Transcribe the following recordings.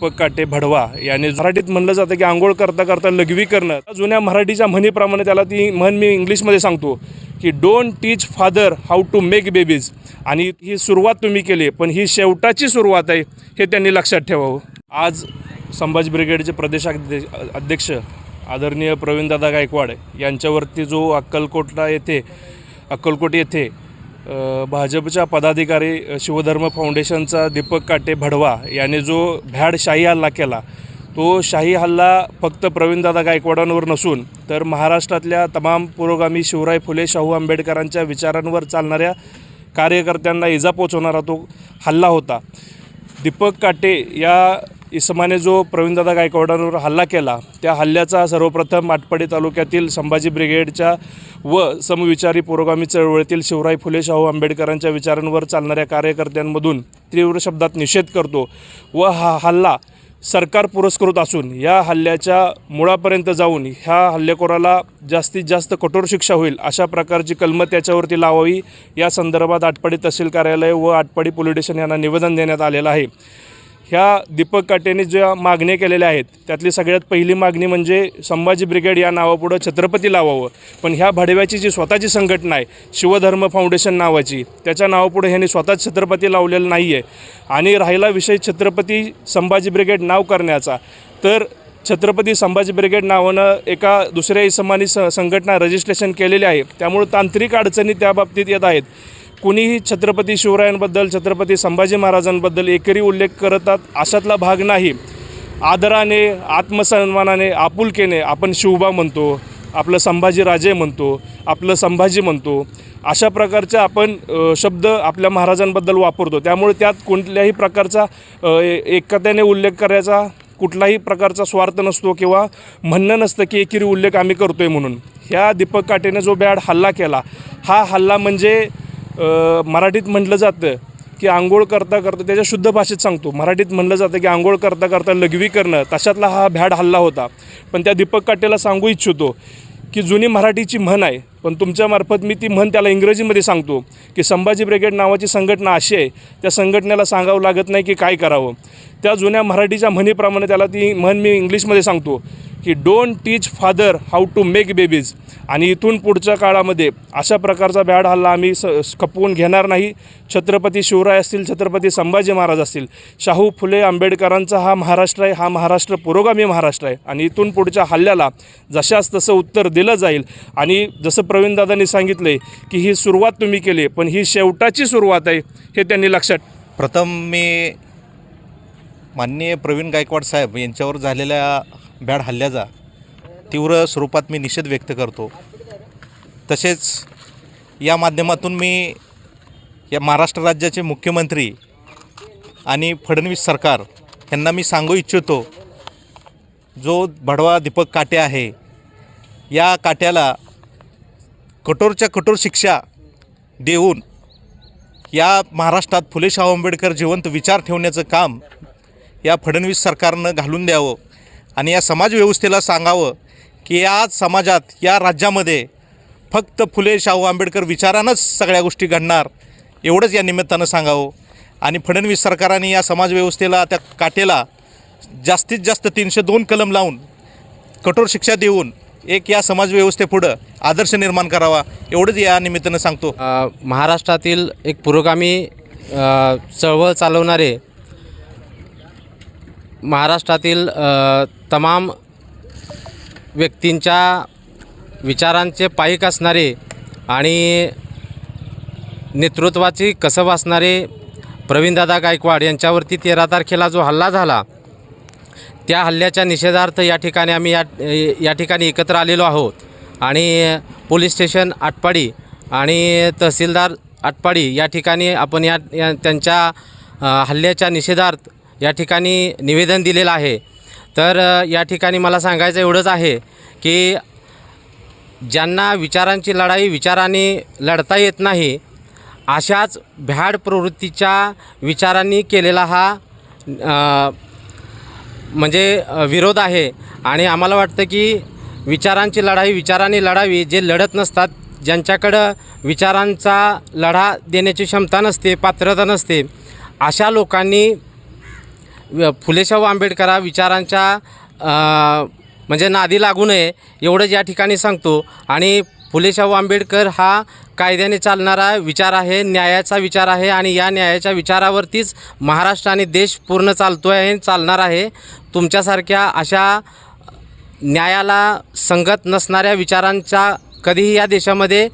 काटे भडवा याने मराठीत म्हणलं जातं की आंघोळ करता करता लघवी करणं जुन्या मराठीच्या म्हणीप्रमाणे त्याला ती म्हण मी इंग्लिशमध्ये सांगतो की don't teach father how to make babies आणि ही सुरुवात तुम्ही केली पण ही शेवटाची सुरुवात आहे हे त्यांनी लक्षात ठेवावं. आज संभाजी ब्रिगेडचे प्रदेशाध्यक्ष अध्यक्ष आदरणीय प्रवीणदादा गायकवाड यांच्यावरती जो अक्कलकोटला येथे अक्कलकोट येथे भाजपच्या पदाधिकारी शिवधर्म फाउंडेशनचा दीपक काटे भडवा याने जो भ्याड शाही हल्ला केला तो शाही हल्ला फक्त प्रवीणदादा गायकवाडांवर नसून तर महाराष्ट्रातल्या तमाम पुरोगामी शिवराय फुले शाहू आंबेडकरांच्या विचारांवर चालणाऱ्या कार्यकर्त्यांना इजा पोचवणारा तो हल्ला होता. दीपक काटे या इसमाने जो प्रवीणदादा गायकवाडांवर हल्ला केला त्या हल्ल्याचा सर्वप्रथम आटपाडी तालुक्यातील संभाजी ब्रिगेडच्या व समविचारी पुरोगामी चळवळीतील शिवराय फुले शाहू आंबेडकरांच्या विचारांवर चालणाऱ्या कार्यकर्त्यांमधून तीव्र शब्दात निषेध करतो व हा हल्ला सरकार पुरस्कृत असून या हल्ल्याच्या मुळापर्यंत जाऊन ह्या हल्लेखोराला जास्तीत जास्त कठोर शिक्षा होईल अशा प्रकारची कलमं त्याच्यावरती लावावी या संदर्भात आटपाडी तहसील कार्यालय व आटपाडी पोलीस स्टेशन यांना निवेदन देण्यात आलेलं आहे. ह्या दीपक काटेने ज्या मागण्या केलेल्या आहेत त्यातली सगळ्यात पहिली मागणी म्हणजे संभाजी ब्रिगेड या नावापुढं छत्रपती लावावं. पण ह्या भडव्याची जी स्वतःची संघटना आहे शिवधर्म फाउंडेशन नावाची त्याच्या नावापुढे ह्यांनी स्वतःच छत्रपती लावलेलं नाही आहे आणि राहिला विषय छत्रपती संभाजी ब्रिगेड नाव करण्याचा. तर छत्रपती संभाजी ब्रिगेड नावानं एका दुसऱ्या इसमानी स संघटना रजिस्ट्रेशन केलेली आहे. त्यामुळे तांत्रिक अडचणी त्या बाबतीत येत आहेत. कुणीही छत्रपती शिवरायांबद्दल छत्रपती संभाजी महाराजांबद्दल एकरी उल्लेख करतात अशातला भाग नाही. आदराने आत्मसन्मानाने आपुलकेने आपण शिवबा म्हणतो आपलं संभाजी राजे म्हणतो आपलं संभाजी म्हणतो. अशा प्रकारचे आपण शब्द आपल्या महाराजांबद्दल वापरतो. त्यामुळे त्यात कोणत्याही प्रकारचा ए- एकत्याने उल्लेख करायचा कुठलाही प्रकारचा स्वार्थ नसतो किंवा म्हणणं नसतं की एकेरी उल्लेख आम्ही करतो आहे म्हणून. ह्या दीपक काटेने जो बॅड हल्ला केला हा हल्ला म्हणजे मराठीत म्हटलं जातं की आंघोळ करता करता त्याच्या शुद्ध भाषेत सांगतो. मराठीत म्हणलं जातं की आंघोळ करता करता लघवी करणं तशातला हा भ्याड हल्ला होता. पण त्या दीपक काटेला सांगू इच्छितो की जुनी मराठीची म्हण आहे पण तुमच्यामार्फत मी ती म्हण त्याला इंग्रजीमध्ये सांगतो की संभाजी ब्रिगेड नावाची संघटना अशी आहे त्या संघटनेला सांगावं लागत नाही की काय करावं. त्या जुन्या मराठीच्या म्हणीप्रमाणे त्याला ती म्हण मी इंग्लिशमध्ये सांगतो. की don't teach father how to make babies आणि इथून पुढच्या काळामध्ये अशा प्रकारचा बॅड हल्ला आम्ही स खपवून घेणार नाही. छत्रपती शिवराय असतील छत्रपती संभाजी महाराज असतील शाहू फुले आंबेडकरांचा हा महाराष्ट्र आहे हा महाराष्ट्र पुरोगामी महाराष्ट्र आहे. आणि इथून पुढच्या हल्ल्याला जशास तसं उत्तर दिलं जाईल. आणि जसं प्रवीणदादांनी सांगितलं आहे की ही सुरुवात तुम्ही केली पण ही शेवटाची सुरुवात आहे हे त्यांनी लक्षात प्रथम मी माननीय प्रवीण गायकवाड साहेब यांच्यावर झालेल्या बॅड हल्ल्याचा तीव्र स्वरूपात मी निषेध व्यक्त करतो. तसेच या माध्यमातून मी या महाराष्ट्र राज्याचे मुख्यमंत्री आणि फडणवीस सरकार यांना मी सांगू इच्छितो जो भडवा दीपक काटे आहे या काट्याला कठोरच्या कठोर शिक्षा देऊन या महाराष्ट्रात फुले शाहू आंबेडकर जिवंत विचार ठेवण्याचं काम या फडणवीस सरकारनं घालून द्यावं. आणि या समाजव्यवस्थेला सांगावं की या समाजात या राज्यामध्ये फक्त फुले शाहू आंबेडकर विचारानंच सगळ्या गोष्टी घडणार एवढंच या निमित्तानं सांगावं. आणि फडणवीस सरकारने या समाजव्यवस्थेला त्या काटेला जास्तीत जास्त तीनशे दोन कलम लावून कठोर शिक्षा देऊन एक या समाजव्यवस्थेपुढं आदर्श निर्माण करावा एवढंच या निमित्तानं सांगतो. महाराष्ट्रातील एक पुरोगामी चळवळ चालवणारे महाराष्ट्रातील तमाम व्यक्तींच्या विचारांचे पायिक असणारे आणि नेतृत्वाची कसब असणारे प्रवीणदादा गायकवाड यांच्यावरती तेरा तारखेला जो हल्ला झाला त्या हल्ल्याच्या निषेधार्थ या ठिकाणी आम्ही या या ठिकाणी एकत्र आलेलो आहोत. आणि पोलीस स्टेशन आटपाडी आणि तहसीलदार आटपाडी या ठिकाणी आपण या त्यांच्या हल्ल्याच्या निषेधार्थ या ठिकाणी निवेदन दिलेलं आहे. तर या ठिकाणी मला सांगायचं एवढंच आहे की ज्यांना विचारांची लढाई विचाराने लढता येत नाही अशाच भ्याड प्रवृत्तीच्या विचारांनी केलेला हा म्हणजे विरोध आहे. आणि आम्हाला वाटतं की विचारांची लढाई विचारांनी लढावी जे लढत नसतात ज्यांच्याकडं विचारांचा लढा देण्याची क्षमता नसते पात्रता नसते अशा लोकांनी फुलेशाहू आंबेडकरा विचारांच्या म्हणजे नादी लागू नये एवढंच या ठिकाणी सांगतो. आणि फुलेशाहू आंबेडकर हा कायद्याने चालणारा विचार आहे न्यायाचा विचार आहे आणि या न्यायाच्या विचारावरतीच महाराष्ट्र आणि देश पूर्ण चालतो आहे चालणार आहे. तुमच्यासारख्या अशा न्यायाला संगत नसणाऱ्या विचारांचा कधीही या देशामध्ये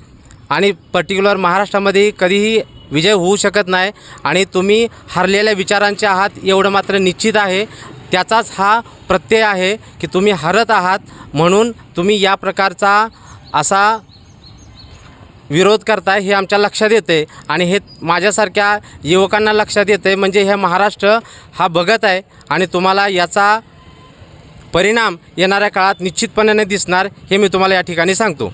आणि पर्टिक्युलर महाराष्ट्रामध्ये कधीही विजय होऊ शकत नाही आणि तुम्ही हरलेल्या विचारांचे आहात एवढं मात्र निश्चित आहे. त्याचाच हा प्रत्यय आहे की तुम्ही हरत आहात म्हणून तुम्ही या प्रकारचा असा विरोध करताय हे आमच्या लक्षात येते आणि हे माझ्यासारख्या युवकांना लक्षात येते. म्हणजे हे महाराष्ट्र हा बघत आहे आणि तुम्हाला याचा परिणाम येणाऱ्या काळात निश्चितपणे दिसणार हे मी तुम्हाला या ठिकाणी सांगतो.